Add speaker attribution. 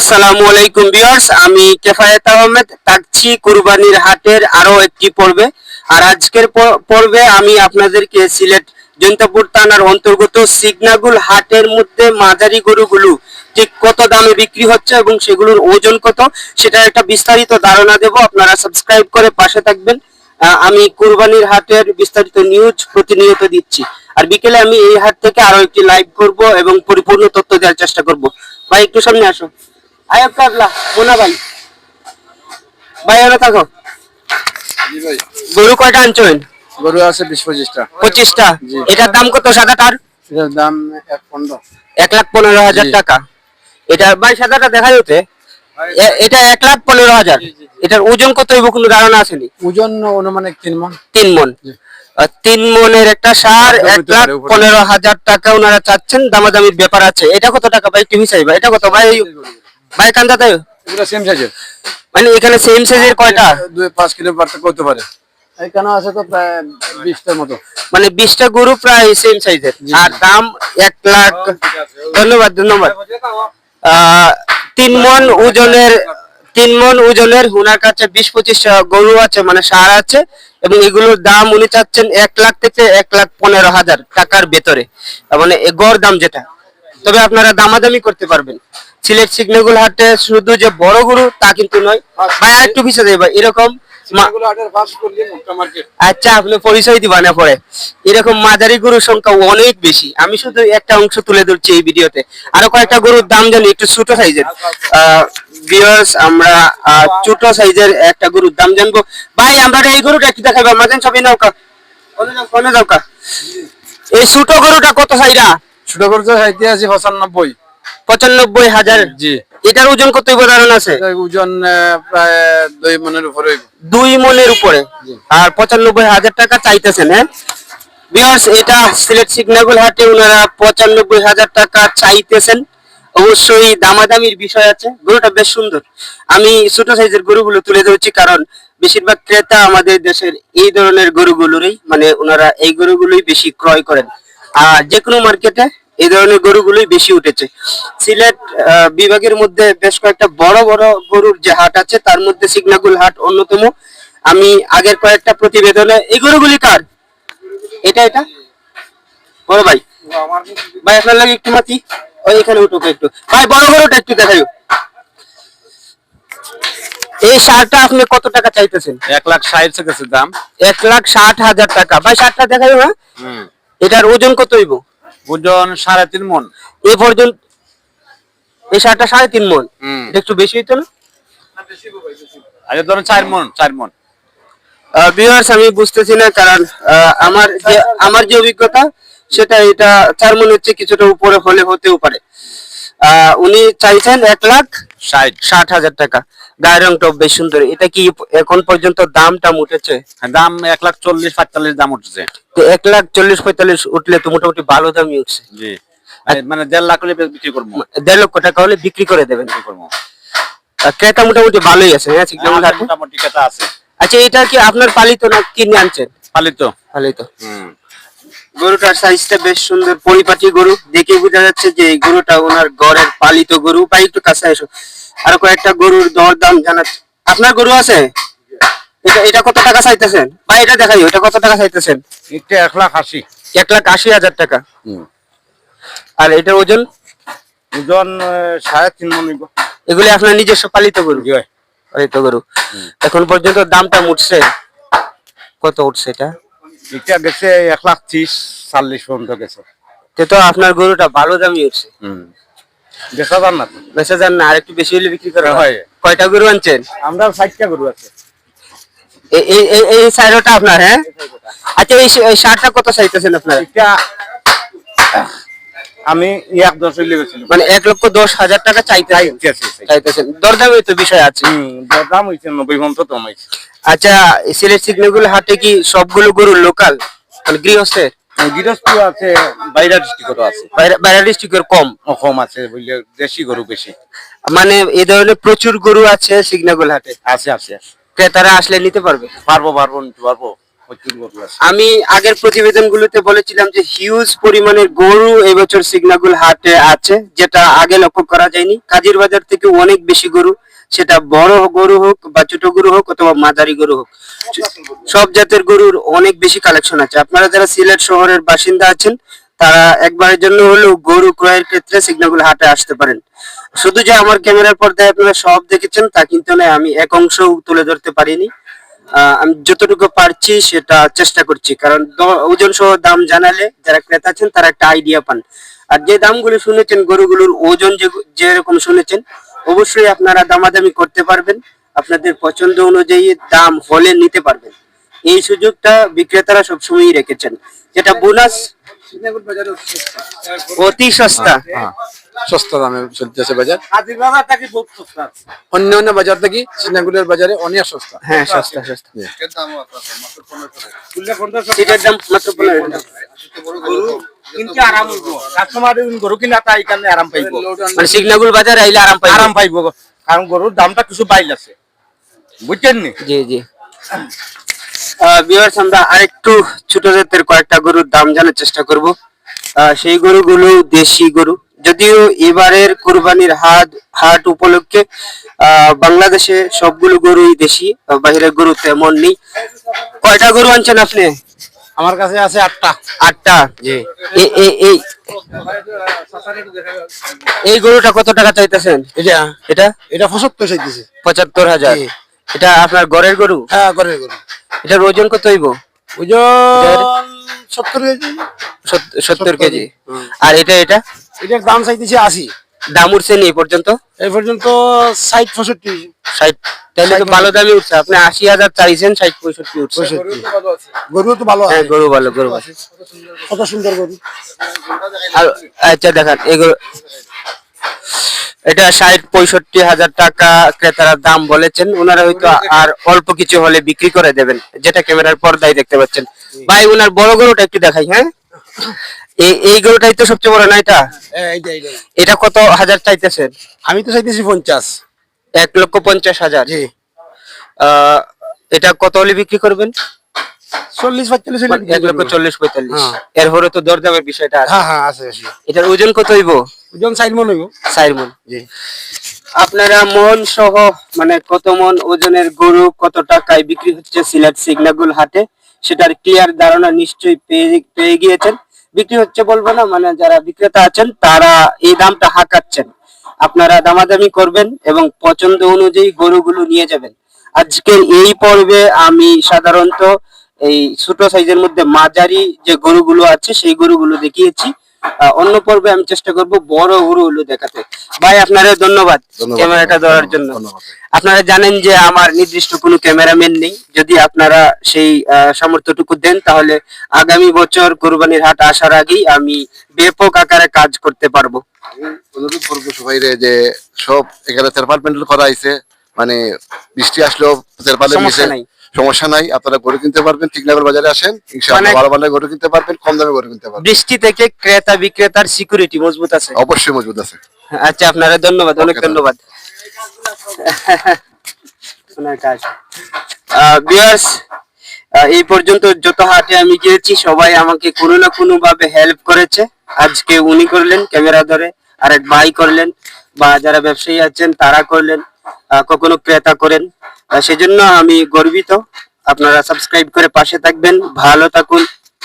Speaker 1: আসসালামু আলাইকুম ভিউয়ার্স, আমি কেফায়েত আহমেদ থাকছি কুরবানির হাটের আরও একটি পর্বে। আর আজকের পর্বে আমি আপনাদেরকে সিলেট জৈন্তপুর থানার অন্তর্গত সিগনাগুল হাটের মধ্যে মাঝারি গরুগুলো ঠিক কত দামে বিক্রি হচ্ছে এবং সেগুলোর ওজন কত সেটা একটা বিস্তারিত ধারণা দেব। আপনারা সাবস্ক্রাইব করে পাশে থাকবেন। আমি কুরবানির হাটের বিস্তারিত নিউজ প্রতিনিয়ত দিচ্ছি। আর বিকেলে আমি এই হাট থেকে আরও একটি লাইভ করব এবং পরিপূর্ণ তথ্য দেওয়ার চেষ্টা করব। ভাই, একটু সামনে আসো। আয়ব কাবলা মোনা ভাই ভাই
Speaker 2: জি ভাই।
Speaker 1: গরু কয়টা আনছেন?
Speaker 2: গরু আছে বিশ পঁচিশটা।
Speaker 1: পঁচিশটা। এটার দাম কত সাদাটার
Speaker 2: এটার দাম এক পনেরো।
Speaker 1: এক লাখ পনেরো হাজার টাকা। এটা ভাই সাদাটা দেখা যেতে এটা এক লাখ পনেরো হাজার। এটার ওজন কত হইব কোনো ধারণা আসেনি
Speaker 2: ওজন অনুমানিক তিন মন।
Speaker 1: তিন মন। তিন মনের একটা সার এক লাখ পনেরো হাজার টাকা ওনারা চাচ্ছেন। দামাদামির ব্যাপার আছে। এটা কত টাকা ভাই? একটু হিসাব এটা কত ভাই? ভাই কান্দা তাই
Speaker 2: এগুলো সেম সাইজের
Speaker 1: মানে এখানে সেম সাইজের কয়টা?
Speaker 2: দুই পাঁচ কিলো পার্থক্য করতে পারে। এখানে আছে তো প্রায় বিশটার মতো।
Speaker 1: মানে বিশটা গরু প্রায় সেম সাইজের আর দাম এক লাখ ধন্যবাদ ধন্যবাদ। তিন মন ওজনের তিন মন ওজনের ওনার কাছে বিশ পঁচিশ গরু আছে মানে সার আছে এবং এগুলোর দাম উনি চাচ্ছেন এক লাখ থেকে এক লাখ পনেরো হাজার টাকার ভেতরে। মানে এ গড় দাম যেটা। তবে আপনারা দামাদামি করতে পারবেন। সিলেট সিগনেগুল হাটে শুধু যে বড় গরু তা কিন্তু নয় ভাই আর একটু পিছিয়ে দেবে এরকম আচ্ছা আপনি পরিচয় দিবা না পরে। এরকম মাঝারি গরুর সংখ্যা অনেক বেশি। আমি শুধু একটা অংশ তুলে ধরছি এই ভিডিওতে। আরও কয়েকটা গরুর দাম জানি একটু ছোট সাইজের। ভিউয়ার্স আমরা ছোট সাইজের একটা গরুর দাম জানব। ভাই আমরা এই গরুটা একটু দেখাবো মাঝেন সবই নৌকা। কোনে নৌকা এই ছোট গরুটা কত সাইরা?
Speaker 2: ছোট গরু তো সাইতে আছে পঁচানব্বই।
Speaker 1: পঁচানব্বই হাজার।
Speaker 2: জি।
Speaker 1: এটার ওজন কত ধারণা আছে?
Speaker 2: ওজন প্রায় দুই মনের উপরে
Speaker 1: দুই মনের উপরে। আর পঁচানব্বই হাজার টাকা চাইতেছেন হ্যাঁ? বিয়ার্স এটা সিলেট সিগনাগুল হাটে ওনারা পঁচানব্বই হাজার টাকা চাইতেছেন। অবশ্যই দামাদামির বিষয় আছে গরুটা বেশ সুন্দর। আমি ছোট সাইজের গরুগুলো তুলে ধরছি কারণ বেশিরভাগ ক্রেতা আমাদের দেশের এই ধরনের গরুগুলোরই মানে ওনারা এই গরুগুলোই বেশি ক্রয় করেন। আর যে কোনো মার্কেটে এই ধরনের গরুগুলোই বেশি উঠেছে। সিলেট বিভাগের মধ্যে বেশ কয়েকটা বড় বড় গরুর যে হাট আছে তার মধ্যে সিগনাগুল হাট অন্যতম। আমি আগের কয়েকটা প্রতিবেদনে এই গরুগুলি কার? এটা এটা? বড় ভাই। ভাই আপনার লাগে একটু মাতি ওই এখানে উঠুক একটু। ভাই বড় গরুটা একটু দেখাই এই সারটা আপনি কত টাকা চাইতেছেন?
Speaker 2: এক লাখ ষাট দাম।
Speaker 1: এক লাখ ষাট হাজার টাকা। ভাই সারটা দেখাই হ্যাঁ? এটার ওজন কত হইব?
Speaker 2: ওজন সাড়ে তিন মন।
Speaker 1: এই পর্যন্ত এই সারটা সাড়ে তিন মন। একটু বেশি হইতো না?
Speaker 2: ধরুন চার মন চার মন।
Speaker 1: আমি বুঝতেছি না কারণ আমার যে আমার যে অভিজ্ঞতা সেটা এটা চার মনে হচ্ছে কিছুটা উপরে হলে হতেও পারে। আহ, উনি চাইছেন এক লাখ
Speaker 2: ষাট।
Speaker 1: ষাট হাজার টাকা। গায়ের রংটা বেশ সুন্দর। এটা কি এখন পর্যন্ত দামটা উঠেছে?
Speaker 2: দাম এক লাখ চল্লিশ পাঁচচল্লিশ দাম উঠছে।
Speaker 1: তো এক লাখ চল্লিশ পঁয়তাল্লিশ উঠলে তো মোটামুটি ভালো দামই উঠছে।
Speaker 2: জি। মানে দেড় লাখ হলে বিক্রি করব।
Speaker 1: দেড় লক্ষ টাকা হলে বিক্রি করে দেবেন।
Speaker 2: করব।
Speaker 1: ক্রেতা মোটামুটি ভালোই আছে হ্যাঁ
Speaker 2: আমাদের মোটামুটি কথা আছে।
Speaker 1: আচ্ছা এটা কি আপনার পালিত না কিনে আনছেন?
Speaker 2: পালিত।
Speaker 1: পালিত।
Speaker 2: হুম।
Speaker 1: গরুটার সাইজটা বেশ সুন্দর পরিপাটি গরু। দেখে বোঝা যাচ্ছে যে গরুটা ওনার ঘরের পালিত গরু। বা একটু কাছে এসো। আর কয়েকটা গরুর দর দাম জানাচ্ছে। আপনার গরু আছে? এটা এটা কত টাকা চাইতেছেন? বা এটা দেখাই এটা কত টাকা চাইতেছেন?
Speaker 2: এটা এক লাখ আশি।
Speaker 1: এক লাখ আশি হাজার টাকা। আর এটার ওজন?
Speaker 2: ওজন সাড়ে তিন মন
Speaker 1: এগুলি আপনার নিজস্ব পালিত গরু। পালিত গরু। এখন পর্যন্ত দামটা উঠছে। কত উঠছে এটা?
Speaker 2: এটা গেছে এক লাখ ত্রিশ চাল্লিশ পর্যন্ত গেছে।
Speaker 1: তে তো আপনার গরুটা ভালো দামই উঠছে।
Speaker 2: না। তো।
Speaker 1: না আর একটু বেশি হলে বিক্রি করা হয়
Speaker 2: হয়।
Speaker 1: কয়টা গরু আনছেন?
Speaker 2: আমরা ষাটটা গরু আছে।
Speaker 1: এই এই সাইডটা আপনার হ্যাঁ? আচ্ছা এই শার্টটা কত চাইতেছেন আপনার?
Speaker 2: এটা আমি এক দশ
Speaker 1: মানে এক লক্ষ দশ হাজার টাকা চাইতেছেন। চাইতেছেন। দরদামে তো বিষয় আছে।
Speaker 2: দাম হয়েছে নব্বই কম হয়েছে
Speaker 1: আচ্ছা সিলেট সিগনেগুলো হাটে কি সবগুলো গরু লোকাল? মানে গৃহস্থের?
Speaker 2: গৃহস্থ আছে বাইরা ডিস্ট্রিক্টও আছে।
Speaker 1: বাইরে ডিস্ট্রিক্টের কম?
Speaker 2: কম আছে বুঝলে দেশি গরু বেশি।
Speaker 1: মানে এই ধরনের প্রচুর গরু আছে সিগনাগুল হাটে?
Speaker 2: আছে আছে
Speaker 1: ক্রেতারা আসলে নিতে পারবে?
Speaker 2: পারব পারব নিতে পারব।
Speaker 1: আমি আগের প্রতিবেদনগুলোতে বলেছিলাম যে হিউজ পরিমাণের গরু এবছর সিগনাগুল হাটে আছে যেটা আগে লক্ষ্য করা যায়নি। কাজীর বাজার থেকে অনেক বেশি গরু সেটা বড় গরু হোক বা ছোট গরু হোক অথবা মাঝারি গরু হোক, সব জাতের গরুর অনেক বেশি কালেকশন আছে। আপনারা যারা সিলেট শহরের বাসিন্দা আছেন, তারা একবারের জন্য হলেও গরু ক্রয়ের ক্ষেত্রে সিগনাগুল হাটে আসতে পারেন। শুধু যে আমার ক্যামেরার পর্দায় আপনারা সব দেখেছেন, তা কিন্তু নয়, আমি এক অংশও তুলে ধরতে পারিনি। আমি যতটুকু পারছি সেটা চেষ্টা করছি, কারণ ওজন সহ দাম জানালে যারা ক্রেতা আছেন, তারা একটা আইডিয়া পান। আর যে দামগুলো শুনেছেন, গরুগুলোর ওজন যে, যেরকম শুনেছেন অবশ্যই আপনারা দামাদামি করতে পারবেন আপনাদের পছন্দ অনুযায়ী দাম হলে নিতে পারবেন। এই সুযোগটা বিক্রেতারা সবসময়ই রেখেছেন। যেটা বোনাস অতি সস্তা।
Speaker 2: হ্যাঁ সস্তা দামে চলতেছে বাজার। অন্য অন্য বাজার থেকে সিনাগুলের বাজারে অনেক সস্তা।
Speaker 1: হ্যাঁ সস্তা সস্তা।
Speaker 3: পঞ্চাশ
Speaker 1: এটার দাম মাত্র পনেরো টাকা।
Speaker 3: গরু কিনতে আরাম হইব। কাস্টমার গরু কিনা তাই এখানে আরাম পাইব।
Speaker 1: মানে সিগনাগুল বাজারে আইলে আরাম পাই
Speaker 3: আরাম পাইব। কারণ গরুর দামটা কিছু বাইল আছে। বুঝছেন নি?
Speaker 1: জি জি। ভিউয়ার্স আমরা আরেকটু ছোট জাতের কয়েকটা গরুর দাম জানার চেষ্টা করব। সেই গরুগুলো দেশি গরু। যদিও এবারের কুরবানির হাট হাট উপলক্ষে আহ, বাংলাদেশে সবগুলো গরুই দেশি আহ, বাইরের গরু তেমন নেই। কয়টা গরু আনছেন আপনি?
Speaker 2: আমার কাছে আছে আটটা।
Speaker 1: আটটা?
Speaker 2: জি।
Speaker 1: এ- এ- এই এই গরুটা কত টাকা চাইতেছেন?
Speaker 2: এটা?
Speaker 1: এটা?
Speaker 2: এটা পঁচাত্তর চাইতেছে।
Speaker 1: পঁচাত্তর হাজার। এটা আপনার ঘরের গরু?
Speaker 2: হ্যাঁ করে গরু।
Speaker 1: এটার ওজন কত হইব?
Speaker 2: ওজন সত্তর কেজি।
Speaker 1: সত্তর কেজি। আর এটা এটা?
Speaker 2: এটার দাম চাইতেছে আশি।
Speaker 1: দাম উঠছে নি এই পর্যন্ত?
Speaker 2: এই পর্যন্ত ষাট পঁয়ষট্টি।
Speaker 1: ষাট তাহলে তো ভালো দামই উঠছে। আপনি আশি হাজার চাইছেন ষাট পঁয়ষট্টি উঠছে।
Speaker 2: গরু তো ভালো
Speaker 1: হ্যাঁ
Speaker 2: আছে।
Speaker 1: গরু ভালো গরু ভালো।
Speaker 2: কত সুন্দর গরু।
Speaker 1: আর আচ্ছা দেখান এগুলো এটা ষাট পঁয়ষট্টি হাজার টাকা ক্রেতারা দাম বলেছেন। ওনারা হয়তো আর অল্প কিছু হলে বিক্রি করে দেবেন। যেটা ক্যামেরার পর্দায় দেখতে পাচ্ছেন। ভাই ওনার বড় গরুটা একটু দেখাই হ্যাঁ? এই এই গরুটাই তো সবচেয়ে বড় না এটা?
Speaker 2: হ্যাঁ,
Speaker 1: এটা কত হাজার চাইতেছেন?
Speaker 2: আমি তো চাইতেছি পঞ্চাশ।
Speaker 1: এক লক্ষ পঞ্চাশ হাজার?
Speaker 2: জি।
Speaker 1: এটা কত হলে বিক্রি করবেন?
Speaker 2: চল্লিশ পঁয়তাল্লিশ
Speaker 1: এক লক্ষ চল্লিশ পঁয়তাল্লিশ।
Speaker 2: হ্যাঁ।
Speaker 1: এরপরে তো দরদামের বিষয়টা আছে।
Speaker 2: হ্যাঁ
Speaker 1: এটার ওজন কত হইব?
Speaker 2: ওজন সাইড মনে হইব।
Speaker 1: চার মন।
Speaker 2: জি।
Speaker 1: আপনারা মন সহ মানে কত মন ওজনের গরু কত টাকায় বিক্রি হচ্ছে সিলেট সিগনাগুল হাটে? সেটার ক্লিয়ার ধারণা নিশ্চয়ই পেয়ে গিয়েছেন। বিক্রি হচ্ছে বলব না মানে যারা বিক্রেতা আছেন, তারা এই দামটা হাঁকাচ্ছেন। আপনারা দামাদামি করবেন এবং পছন্দ অনুযায়ী গরুগুলো নিয়ে যাবেন। আজকের এই পর্বে আমি সাধারণত এই ছোট সাইজের মধ্যে মাঝারি যে গরুগুলো আছে, সেই গরুগুলো দেখিয়েছি। অন্য পর্বে আমি চেষ্টা করব বড় গরুগুলো দেখাতে। ভাই আপনারা ধন্যবাদ। ক্যামেরাটা ধরার জন্য। আপনারা জানেন যে আমার নির্দিষ্ট কোনো ক্যামেরাম্যান নেই। যদি আপনারা সেই সামর্থ্যটুকু দেন তাহলে আগামী বছর কোরবানির হাট আসার আগেই আমি ব্যাপক আকারে কাজ করতে পারব।
Speaker 4: যে সব এখানে তেরপাল করা হয়েছে মানে বৃষ্টি আসলেও তেরপালের নিচে
Speaker 1: নাই।
Speaker 4: সমস্যা নাই আপনারা গরু কিনতে পারবেন ঠিকনগর বাজারে আসেন ইনশাআল্লাহ ভালো ভালো গরু কিনতে পারবেন কম দামে গরু কিনতে পারবেন।
Speaker 1: বৃষ্টি থেকে ক্রেতা বিক্রেতার সিকিউরিটি মজবুত আছে।
Speaker 4: অবশ্যই মজবুত আছে।
Speaker 1: আচ্ছা আপনারা ধন্যবাদ অনেক ধন্যবাদ। ভিউয়ার্স এই পর্যন্ত যত হাটে আমি গিয়েছি সবাই আমাকে কোনো না কোনো ভাবে হেল্প করেছে। আজকে উনি করলেন ক্যামেরা ধরে আরেক ভাই করলেন বা যারা ব্যবসায়ী আছেন তারা করলেন কখনো ক্রেতা করেন সেজন্য আমি গর্বিত। আপনারা সাবস্ক্রাইব করে পাশে থাকবেন। ভালো থাকুন।